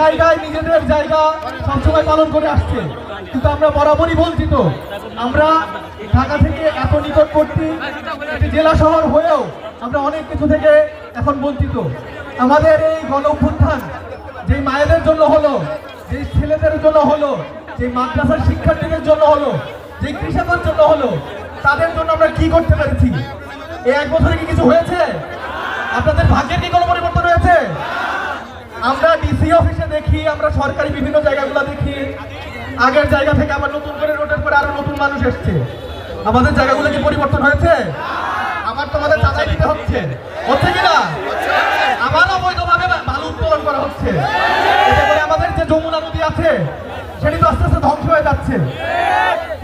জায়গায় নিজেদের জায়গা সবসময় পালন করে আসছে। কিন্তু আমরা বরাবরই বঞ্চিত আমরা ঢাকা থেকে এত নিকটবর্তী জেলা শহর হয়েও আমরা অনেক কিছু থেকে এখন বঞ্চিত। আমাদের এই গণ অভ্যুত্থান যে মায়েদের জন্য হলো যে ছেলেদের জন্য হলো যে মাদ্রাসার শিক্ষার্থীদের জন্য হলো যে কৃষকের জন্য হলো, তাদের জন্য আমরা কি করতে পেরেছি? এই এক বছরে কি কিছু হয়েছে? আপনাদের ভাগ্যের কি কোনো পরিবর্তন হয়েছে? আমরা ডিসি অফিসে দেখি, আমরা সরকারি বিভিন্ন জায়গাগুলো দেখি। আগের জায়গা থেকে আবার নতুন করে রোটেট করে আরও নতুন মানুষ এসছে। আমাদের জায়গাগুলো কি পরিবর্তন হয়েছে? আমার তোমাদের চাঁদাই দিতে হচ্ছে। হচ্ছে কি না? আবার অবৈধভাবে বালু উত্তোলন করা হচ্ছে। আমাদের যে যমুনা নদী আছে, সেটি তো আস্তে আস্তে ধ্বংস হয়ে যাচ্ছে।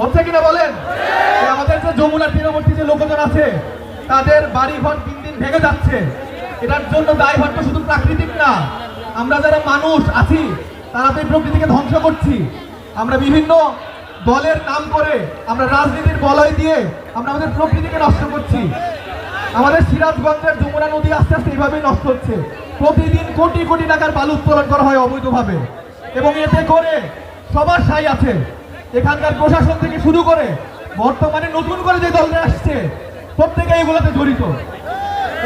হচ্ছে কিনা বলেন? আমাদের যে যমুনার তীরবর্তী যে লোকজন আছে, তাদের বাড়ি ঘর দিন দিন ভেঙে যাচ্ছে। এটার জন্য দায় হয়তো শুধু প্রাকৃতিক না আমরা যারা মানুষ আছি, তারা তো এই প্রকৃতিকে ধ্বংস করছি। আমরা বিভিন্ন দলের নাম করে আমরা রাজনীতির বলয় দিয়ে আমরা আমাদের প্রকৃতিকে নষ্ট করছি। আমাদের সিরাজগঞ্জের যমুনা নদী আস্তে আস্তে এইভাবেই নষ্ট হচ্ছে। প্রতিদিন কোটি কোটি টাকার বালু উত্তোলন করা হয় অবৈধভাবে। এবং এতে করে সবার সাই আছে। এখানকার প্রশাসন থেকে শুরু করে বর্তমানে নতুন করে যে দলরা আসছে, প্রত্যেকে এগুলোতে জড়িত।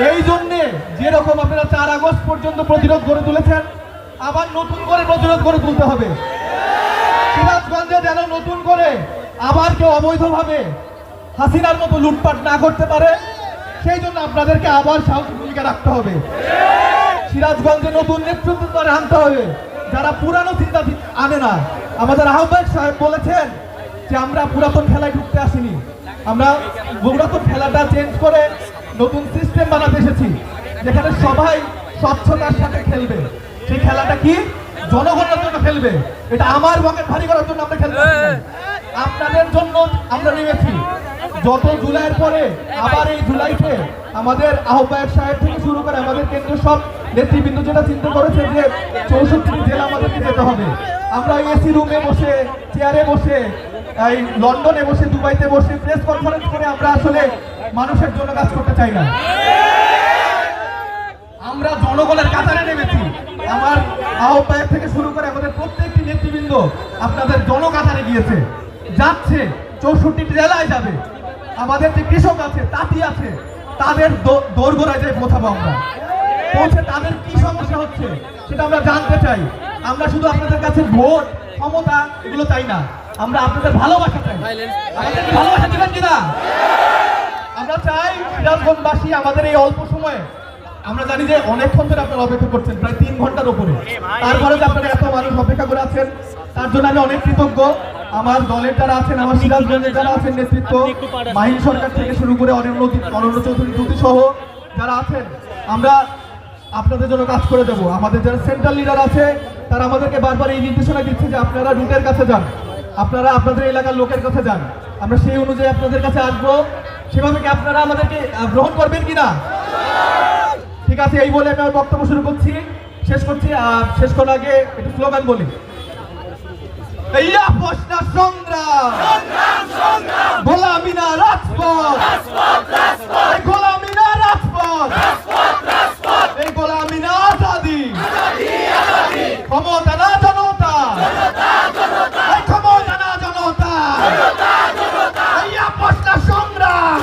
এই জন্যে যেরকম আপনারা চার আগস্ট পর্যন্ত প্রতিরোধ গড়ে তুলেছেন, আবার নতুন করে প্রতিরোধ গড়ে তুলতে হবে। সিরাজগঞ্জে যেন নতুন করে আবার কেউ অবৈধভাবে হাসিনার মতো লুটপাট না করতে পারে, সেই জন্য আপনাদেরকে আবার সাহসী ভূমিকা রাখতে হবে। সিরাজগঞ্জে নতুন নেতৃত্ব করে আনতে হবে, যারা পুরানো চিন্তা আনে না। আমাদের আহ্বায়ক সাহেব বলেছেন যে আমরা পুরাতন খেলায় ঢুকতে আসিনি। আমরা পুরাতন খেলাটা চেঞ্জ করে নতুন সিস্টেম বানাতে এসেছি যেখানে সবাই স্বচ্ছতার সাথে খেলবে। সেই খেলাটা কি? জনগণের জন্য খেলবে। এটা আমার বকেট ভারী করার জন্য আমরা খেলতে আপনাদের জন্য আমরা নেমেছি। যত জুলাইয়ের পরে আবার এই জুলাইতে আমাদের আহ্বায়ক সাহেব থেকে শুরু করে আমাদের কেন্দ্রীয় সব নেতৃবৃন্দ যেটা চিন্তা করেছে যে চৌষট্টি জেলা আমাদেরকে যেতে হবে। আমরা এসি রুমে বসে চেয়ারে বসে এই লন্ডনে বসে দুবাইতে বসে প্রেস কনফারেন্স করে আমরা আসলে মানুষের জন্য কাজ করতে চাই না। আমরা জনগণের কাতারে নেমেছি। আমার আহ্বায়ক থেকে শুরু করে আমাদের প্রত্যেকটি নেতৃবৃন্দ আপনাদের জনকাতারে গিয়েছে। যাচ্ছে, চৌষট্টি জেলায় যাবে। আমাদের যে কৃষক আছে, তাঁতি আছে, তাদের দোরগোড়ায় যাই পৌঁছাবো আমরা। পৌঁছে তাদের কি সমস্যা হচ্ছে সেটা আমরা জানতে চাই। আমরা শুধু আপনাদের কাছে ভোট, ক্ষমতা, এগুলো চাই না। আমরা আপনাদের ভালোবাসা চাই। আমাদের ভালোবাসা দিবেন কিনা? আমরা চাই সিরাজগঞ্জবাসী আমাদের এই অল্প সময়ে, আমরা জানি যে অনেকক্ষণ ধরে আপনারা অপেক্ষা করছেন, প্রায় তিন ঘণ্টার উপরে। তারপরে যে আপনারা এত মানুষ অপেক্ষা করে আছেন, তার জন্য আমি অনেক কৃতজ্ঞ। আমার দলের যারা আছেন, আমার সিরাজগঞ্জের যারা আছেন নেতৃত্ব, মাহিন সরকার থেকে শুরু করে অনন্য অনন্য চৌধুরী জ্যোতি সহ যারা আছেন, আমরা আপনাদের জন্য কাজ করে দেবো। আমাদের যারা সেন্ট্রাল লিডার আছে, তারা আমাদেরকে বারবার এই নির্দেশনা দিচ্ছে যে আপনারা রুটের কাছে যান। আপনারা আপনাদের এলাকার লোকের কাছে যান। আমরা সেই অনুযায়ী আপনাদের কাছে আসব। সেভাবে কি আপনারা আমাদেরকে গ্রহণ করবেন কিনা? ঠিক আছে, এই বলে আমি বক্তব্য শুরু করছি, শেষ করছি, আর শেষ করার আগে একটু স্লোগান বলি। ক্ষমতা না জনতা এই ক্ষমতা না জনতা এই আপোষনা সংগ্রাম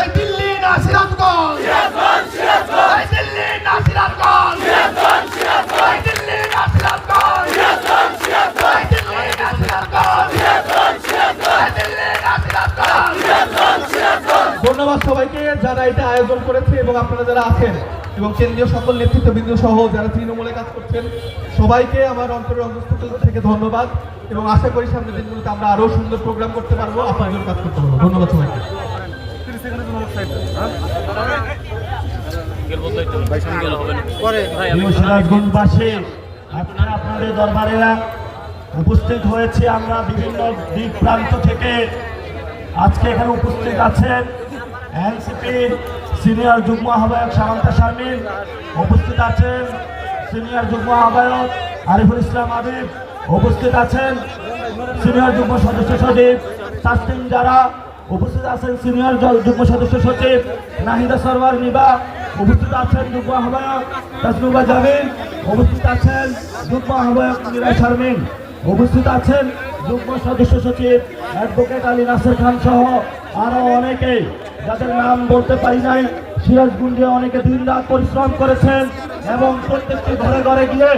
এই দিল্লি না সিরাজগঞ্জ এই দিল্লি না সিরাজগঞ্জ এই দিল্লি না সিরাজগঞ্জ এই দিল্লি না সিরাজগঞ্জ এই দিল্লি না সিরাজগঞ্জ ধন্যবাদ সবাইকে যারা এটা আয়োজন করেছে এবং আপনারা যারা আছেন এবং কেন্দ্রীয় সকল নেতৃত্ববৃন্দ সহ যারা তৃণমূলে কাজ করছেন সবাইকে আমার অন্তরের অন্তঃস্থল থেকে ধন্যবাদ এবং আশা করি সামনের দিনগুলোতে আমরা আরও সুন্দর প্রোগ্রাম করতে পারব জন্য কাজ করতে পারব। ধন্যবাদ সবাইকে। আপনারা আপনাদের দরবারে উপস্থিত হয়েছে আমরা বিভিন্ন দিক প্রান্ত থেকে। আজকে এখানে উপস্থিত আছেন এনসিপি সিনিয়র যুগ্ম আহ্বায়ক সামান্তা শামীম উপস্থিত আছেন সিনিয়র যুগ্ম আহ্বায়ক আরিফুল ইসলাম আদিব উপস্থিত আছেন সিনিয়র যুগ্ম সদস্য সচিব তাসলিম যারা উপস্থিত আছেন সিনিয়র যুগ্ম সদস্য সচিব নাহিদা সরওয়ার নিবা। উপস্থিত আছেন যুগ্ম আহ্বায়ক তাসনুবা জামিন উপস্থিত আছেন যুগ্ম আহ্বায়ক মীরা শারমিন। উপস্থিত আছেন যুগ্ম সদস্য সচিব অ্যাডভোকেট আলী নাসের খান সহ আরও অনেকেই যাদের নাম বলতে পারি নাই সিরাজগুঞ্জে অনেকে দিন রাত পরিশ্রম করেছেন এবং প্রত্যেকটি ঘরে ঘরে গিয়ে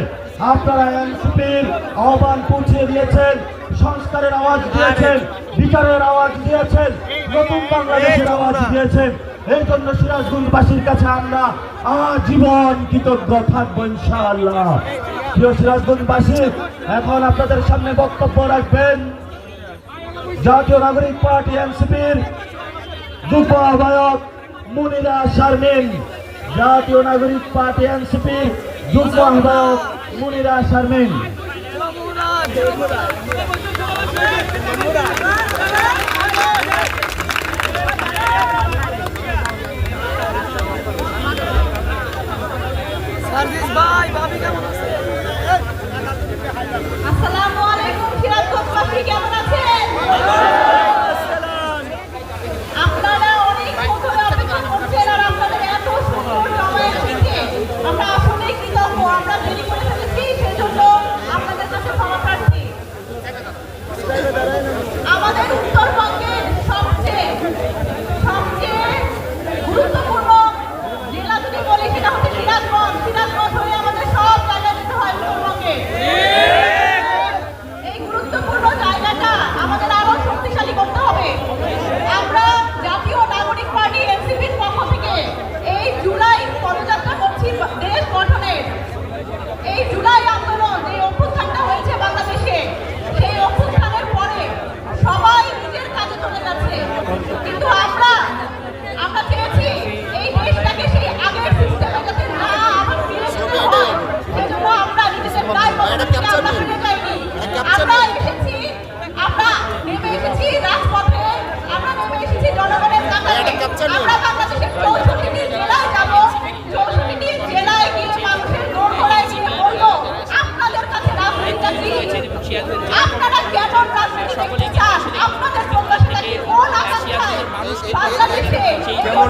আপনারা এনসিপির আহ্বান পৌঁছে দিয়েছেন সংস্কারের আওয়াজ দিয়েছেন বিচারের আওয়াজ দিয়েছেন নতুন বাংলাদেশের আওয়াজ দিয়েছেন। এই জন্য সিরাজগঞ্জবাসীর কাছে আমরা আজীবন কৃতজ্ঞ থাকব ইনশাআল্লাহ। প্রিয় সিরাজগঞ্জবাসী, এখন আপনাদের সামনে বক্তব্য রাখবেন। জাতীয় নাগরিক পার্টি এনসিপির যুব আহ্বায়ক মুনিরা শারমিন, জাতীয় নাগরিক পার্টি এনসিপি যুব আহ্বায়ক মুনিরা শারমিন।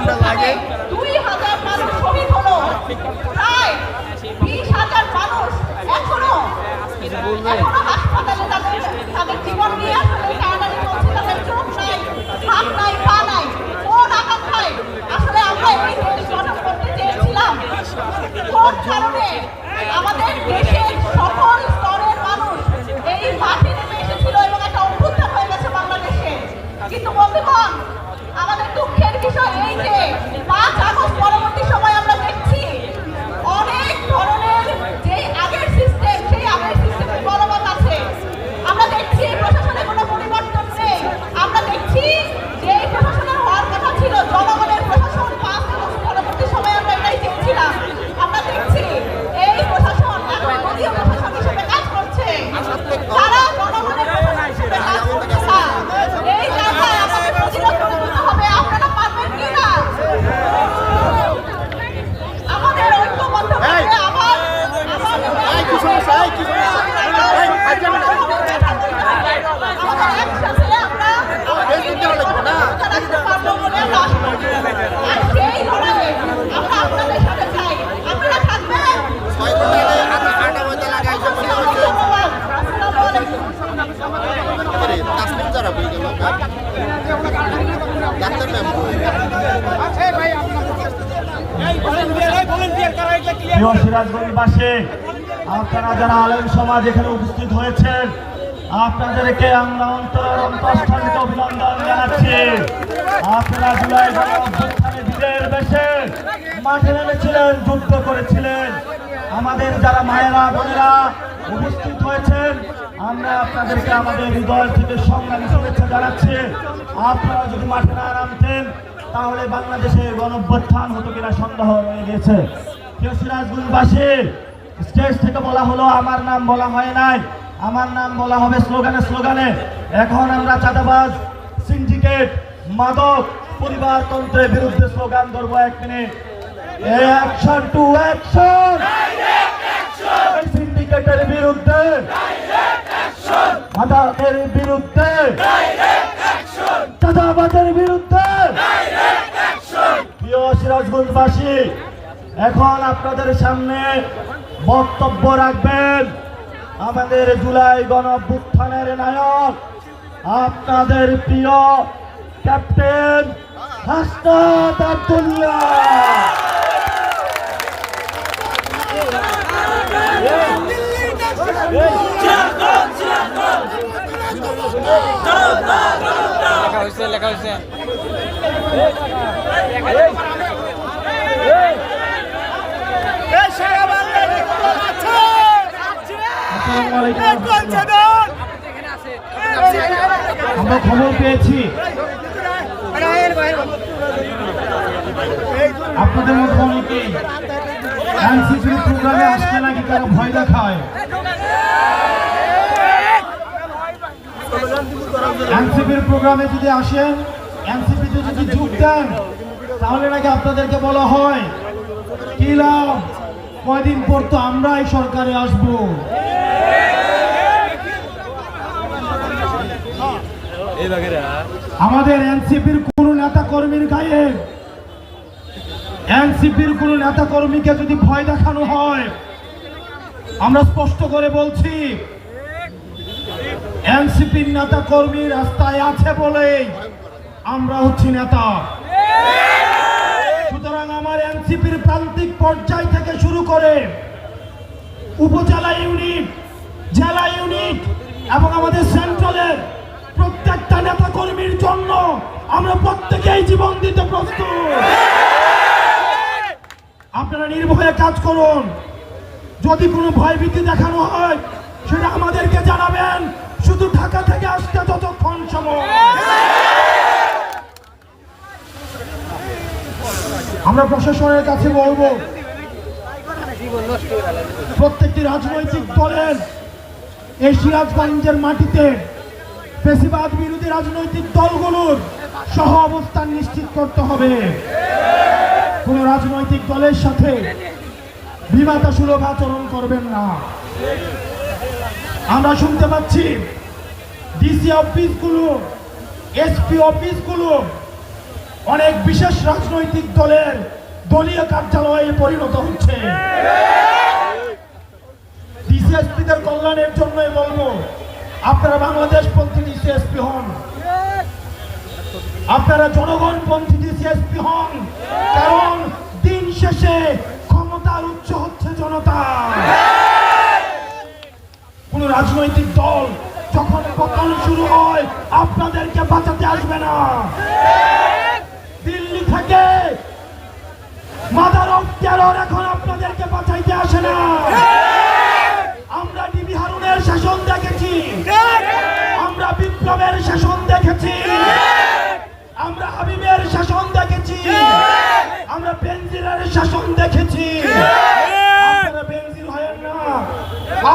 ঘণ্টা লাগে। মানুষ শহীদ হলো। প্রায় বিশ হাজার মানুষ এখনও আপনারা যারা আলেম সমাজ এখানে উপস্থিত হয়েছেন, আপনাদেরকে আমরা অন্তরের অন্তঃস্থানিত অভিনন্দন জানাচ্ছি। আপনারা জুলাই বেশে মাঠে নেমেছিলেন, যুদ্ধ করেছিলেন। আমাদের যারা মায়েরা, বোনেরা উপস্থিত হয়েছেন আমরা আপনাদেরকে আমাদের হৃদয় থেকে সংগ্রামী, শুভেচ্ছা জানাচ্ছি। আপনারা যদি মাঠে না নামতেন, তাহলে বাংলাদেশে গণভ্যুত্থান হতো কিনা সন্দেহ হয়ে গেছে। কেউ স্টেজ থেকে বলা হলো, আমার নাম বলা হয় নাই। আমার নাম বলা হবে স্লোগানে স্লোগানে। এখন আমরা চাঁদাবাজ, সিন্ডিকেট, মাদক পরিবারতন্ত্রের বিরুদ্ধে স্লোগান ধরবো এক মিনিট। টু সিন্ডিকেটের বিরুদ্ধে আদাতের বিরুদ্ধে চাঁদাবাদের বিরুদ্ধে প্রিয় সিরাজগঞ্জবাসী এখন আপনাদের সামনে বক্তব্য রাখবেন আমাদের জুলাই গণভ্যুত্থানের নায়ক আপনাদের প্রিয় ক্যাপ্টেন হাসনাত আব্দুল্লাহ। লেখা হয়েছে লেখা হয়েছে আমরা খবর পেয়েছি। আপনাদের মধ্যে অনেকেই প্রোগ্রামে আসতে নাকি তারা ভয় দেখায়। এনসিপির প্রোগ্রামে যদি আসেন এনসিপিতে যদি যোগ দেন তাহলে নাকি আপনাদেরকে বলা হয় কি লাভ? কয়দিন পর তো আমরাই সরকারে আসব। আমাদের এনসিপির কোন নেতা কর্মীর গায়ে এনসিপির কোন নেতা কর্মীকে যদি ভয় দেখানো হয় আমরা স্পষ্ট করে বলছি এনসিপির নেতা কর্মী রাস্তায় আছে বলেই আমরা হচ্ছি নেতা। সুতরাং আমার এনসিপির প্রান্তিক পর্যায় থেকে শুরু করে উপজেলা ইউনিট, জেলা ইউনিট এবং আমাদের সেন্ট্রালের প্রত্যেকটা নেতা কর্মীর জন্য আমরা প্রত্যেকেই জীবন দিতে প্রস্তুত। আপনারা নির্ভয়ে কাজ করুন। যদি কোনো ভয়ভীতি দেখানো হয়, সেটা আমাদেরকে জানাবেন। আমরা প্রশাসনের কাছে বলব, প্রত্যেকটি রাজনৈতিক দলের এই সিরাজগঞ্জের মাটিতে পেশিবাদ বিরোধী রাজনৈতিক দলগুলোর সহ অবস্থান নিশ্চিত করতে হবে। কোন রাজনৈতিক দলের সাথে বিমাতা সুলভ আচরণ করবেন না। আমরা শুনতে পাচ্ছি, ডিসি অফিসগুলো, এসপি অফিসগুলো অনেক বিশেষ রাজনৈতিক দলের দলীয় কার্যালয়ে পরিণত হচ্ছে। ডিসিএসপিদের কল্যাণের জন্যই বলব, আপনারা বাংলাদেশ পন্থী ডিসিএসপি হন। আপনারা জনগণ পন্থী ডিসিএসপি হন। কারণ দিন শেষে ক্ষমতার উচ্চ হচ্ছে জনতা। কোন রাজনৈতিক দল যখন পতন শুরু হয়, আপনাদেরকে বাঁচাতে আসবে না। থেকে। মাদার অফ টেরর এখন আপনাদেরকে বাঁচাইতে আসে না। আমরা ডিবি হারুনের শাসন দেখেছি। আমরা বিপ্লবের শাসন দেখেছি। আমরা হাবিবের শাসন দেখেছি। আমরা বেনজিরের শাসন দেখেছি। আপনারা হয়েন না।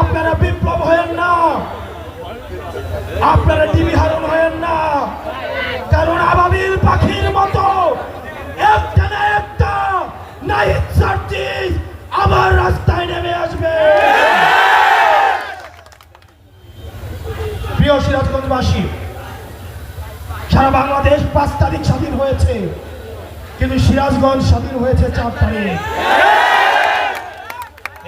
আপনারা বিপ্লব হয়েন না। আপনারা টিভি হারুন হয়েন না। কারণ আবাবিল পাখির মতো নাইট সার্চিস আবার রাস্তায় নেমে আসবে। প্রিয় সিরাজগঞ্জবাসী, সারা বাংলাদেশ পাঁচ তারিখ স্বাধীন হয়েছে, কিন্তু সিরাজগঞ্জ স্বাধীন হয়েছে চার তারিখ।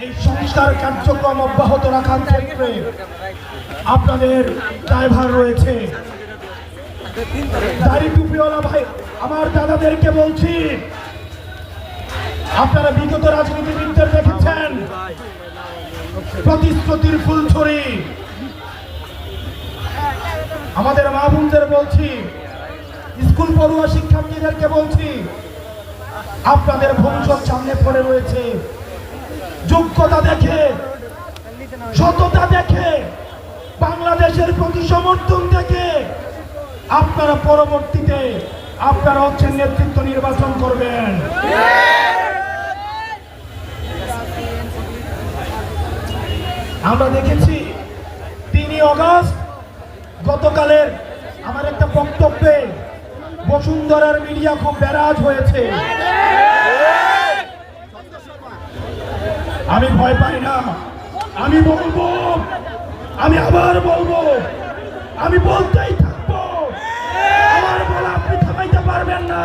এই সংস্কার কার্যক্রম অব্যাহত রাখার ক্ষেত্রে আপনাদের ড্রাইভার রয়েছে। দাড়ি টুপিওয়ালা ভাই, আমার দাদাদেরকে বলছি আপনারা বিগত রাজনীতিবিদদের দেখেছেন? প্রতিশ্রুতির ফুলছড়ি আমাদের মা বোনদের বলছি, স্কুল পড়ুয়া শিক্ষার্থীদেরকে বলছি, আপনাদের ভবিষ্যৎ সামনে পড়ে রয়েছে। যোগ্যতা দেখে, সততা দেখে, বাংলাদেশের প্রতি সমর্থন দেখে, আপনারা পরবর্তীতে আপনারা হচ্ছেন নেতৃত্ব নির্বাচন করবেন। আমরা দেখেছি তিনই অগস্ট গতকালের আমার একটা বক্তব্যে বসুন্ধরার মিডিয়া খুব ব্যারাজ হয়েছে। আমি ভয় পাই না। আমি বলব, আমি আবার বলব, আমি বলতেই থাকব। আমার বলা আপনি থামাইতে পারবেন না।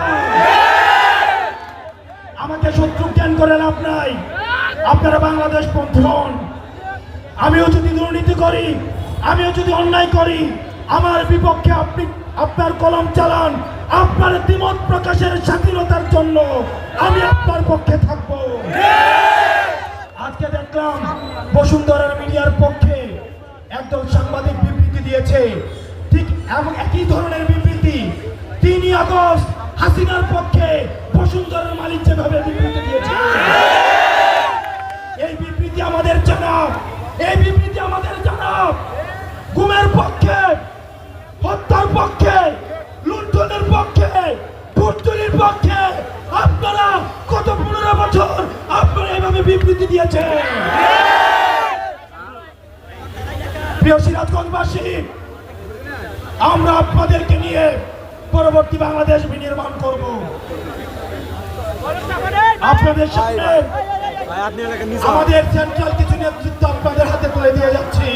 আমাকে শত্রু জ্ঞান করে লাভ নাই। আপনারা বাংলাদেশ পন্থী হন। আমিও যদি দুর্নীতি করি, আমিও যদি অন্যায় করি, আমার বিপক্ষে আপনি, আপনার কলম চালান, আপনার দ্বিমত প্রকাশের স্বাধীনতার জন্য আমি আপনার পক্ষে থাকব। আজকে দেখলাম বসুন্ধরার মিডিয়ার পক্ষে একদল সাংবাদিক বিবৃতি দিয়েছে। ঠিক এমন একই ধরনের বিবৃতি, তিনই আগস্ট হাসিনার পক্ষে বসুন্ধরার মালিক যেভাবে বিবৃতি এই বিবৃতি আমাদের জানা। গুমের পক্ষে, হত্যার পক্ষে, লুণ্ঠনের পক্ষে ভুট্টুরির পক্ষে আপনারা কত পনেরো বছর আপনারা এইভাবে বিবৃতি দিয়েছেন? প্রিয় সিরাজগঞ্জবাসী, আমরা আপনাদেরকে নিয়ে পরবর্তী বাংলাদেশ বিনির্মাণ করব। আপনাদের সামনে আমাদের সেন্ট্রাল কিছু নেতৃত্ব আপনাদের হাতে তুলে দিয়ে যাচ্ছি।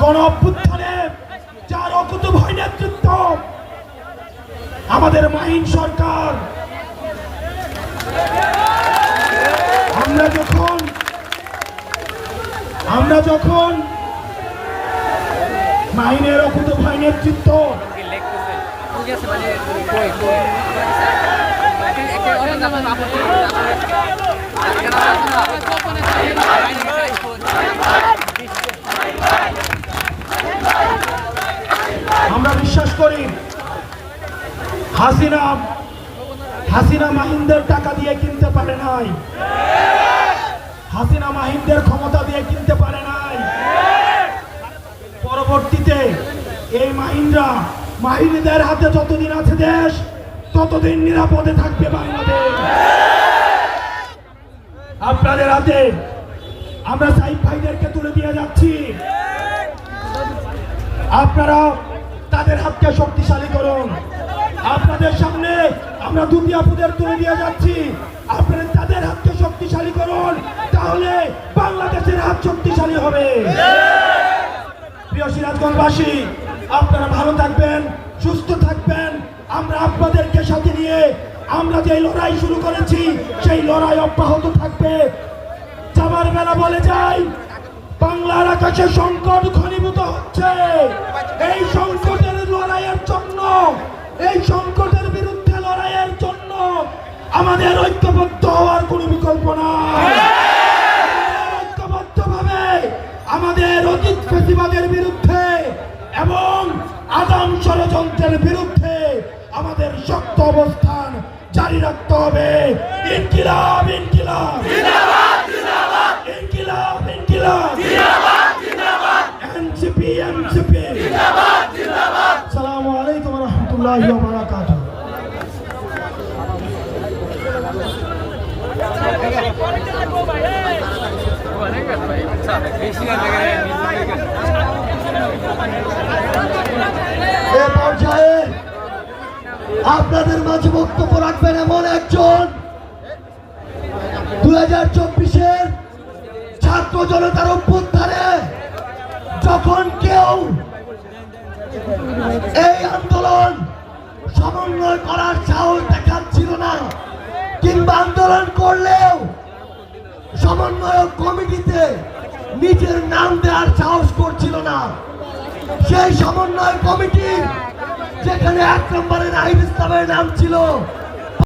গণ অভ্যুত্থানে যার অকুত ভয় নেতৃত্ব। আমাদের মাহিন সরকার। আমরা যখন আমরা যখন মাহিনের অকুত ভয় নেতৃত্ব মানে আমরা বিশ্বাস করি হাসিনা হাসিনা মাহিন্দের টাকা দিয়ে কিনতে পারে নাই। হাসিনা মাহিন্দের ক্ষমতা দিয়ে কিনতে পারে নাই। পরবর্তীতে এই মাহিন্দ্রা মাহিনীদের হাতে যতদিন আছে দেশ, ততদিন নিরাপদে থাকবে বাংলাদেশ। আপনাদের হাতে আমরা সাইফ ভাইদেরকে তুলে দিয়ে যাচ্ছি। আপনারা তাদের হাতকে শক্তিশালী করুন। আপনাদের সামনে আমরা দুটি তুলে দিয়ে যাচ্ছি। আপনারা তাদের হাতকে শক্তিশালী করুন, তাহলে বাংলাদেশের হাত শক্তিশালী হবে। প্রিয় সিরাজগঞ্জবাসী, আপনারা ভালো থাকবেন, সুস্থ থাকবেন। আমরা আপনাদেরকে সাথে নিয়ে আমরা যে লড়াই শুরু করেছি, সেই লড়াই অব্যাহত থাকবে। যাবার বেলা বলে যাই, বাংলার আকাশে সংকট ঘনীভূত হচ্ছে। এই সংকটের লড়াইয়ের জন্য, এই সংকটের বিরুদ্ধে লড়াইয়ের জন্য আমাদের ঐক্যবদ্ধ হওয়ার কোনো বিকল্প নাই। ঐক্যবদ্ধভাবে আমাদের অতীত ফেসিবাদের বিরুদ্ধে জারি রাখতে হবে। ইনকিলাব ইনকিলাব। ইনকিলাব ইনকিলাব। NCP NCP. সালামু বেশি না লাগে এ পর্যায়ে আপনাদের মাঝে বক্তব্য রাখবেন এমন একজন দুই হাজার চব্বিশের ছাত্র জনতার অভ্যুত্থানে যখন কেউ এই আন্দোলন সমন্বয় করার সাহস দেখাচ্ছিল না, কিংবা আন্দোলন করলেও সমন্বয়ক কমিটিতে নিজের নাম দেওয়ার সাহস করছিল না, সেই সমন্বয় কমিটি যেখানে এক নম্বরের নাহিদ ইসলামের নাম ছিল